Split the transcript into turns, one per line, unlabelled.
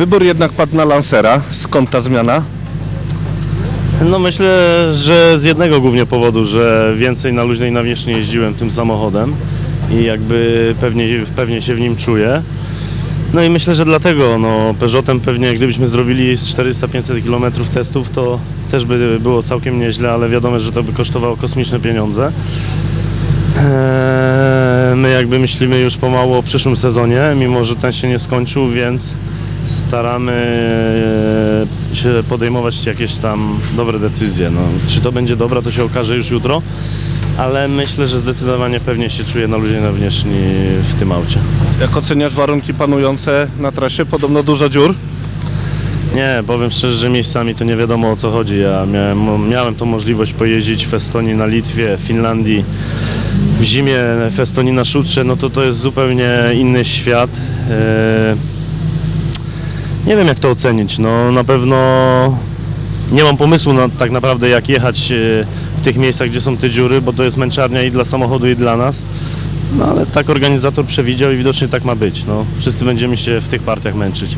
Wybór jednak padł na Lancera. Skąd ta zmiana?
No myślę, że z jednego głównie powodu, że więcej na luźnej nawierzchni jeździłem tym samochodem i jakby pewnie, pewnie się w nim czuję. No i myślę, że dlatego, no Peugeotem pewnie gdybyśmy zrobili z 400-500 km testów, to też by było całkiem nieźle, ale wiadomo, że to by kosztowało kosmiczne pieniądze. Eee, My jakby myślimy już pomału o przyszłym sezonie, mimo że ten się nie skończył, więc staramy e, się podejmować jakieś tam dobre decyzje. No, czy to będzie dobra, to się okaże już jutro, ale myślę, że zdecydowanie pewnie się czuję na luźnej nawierzchni w tym aucie.
Jak oceniasz warunki panujące na trasie? Podobno dużo dziur.
Nie, powiem szczerze, że miejscami to nie wiadomo o co chodzi. Ja miałem, miałem tą możliwość pojeździć w Estonii, na Litwie, w Finlandii, w zimie w Estonii na szutrze, no to to jest zupełnie inny świat. E, Nie wiem jak to ocenić, no na pewno nie mam pomysłu na tak naprawdę jak jechać e, w tych miejscach, gdzie są te dziury, bo to jest męczarnia i dla samochodu i dla nas. No ale tak organizator przewidział i widocznie tak ma być. No, wszyscy będziemy się w tych partiach męczyć.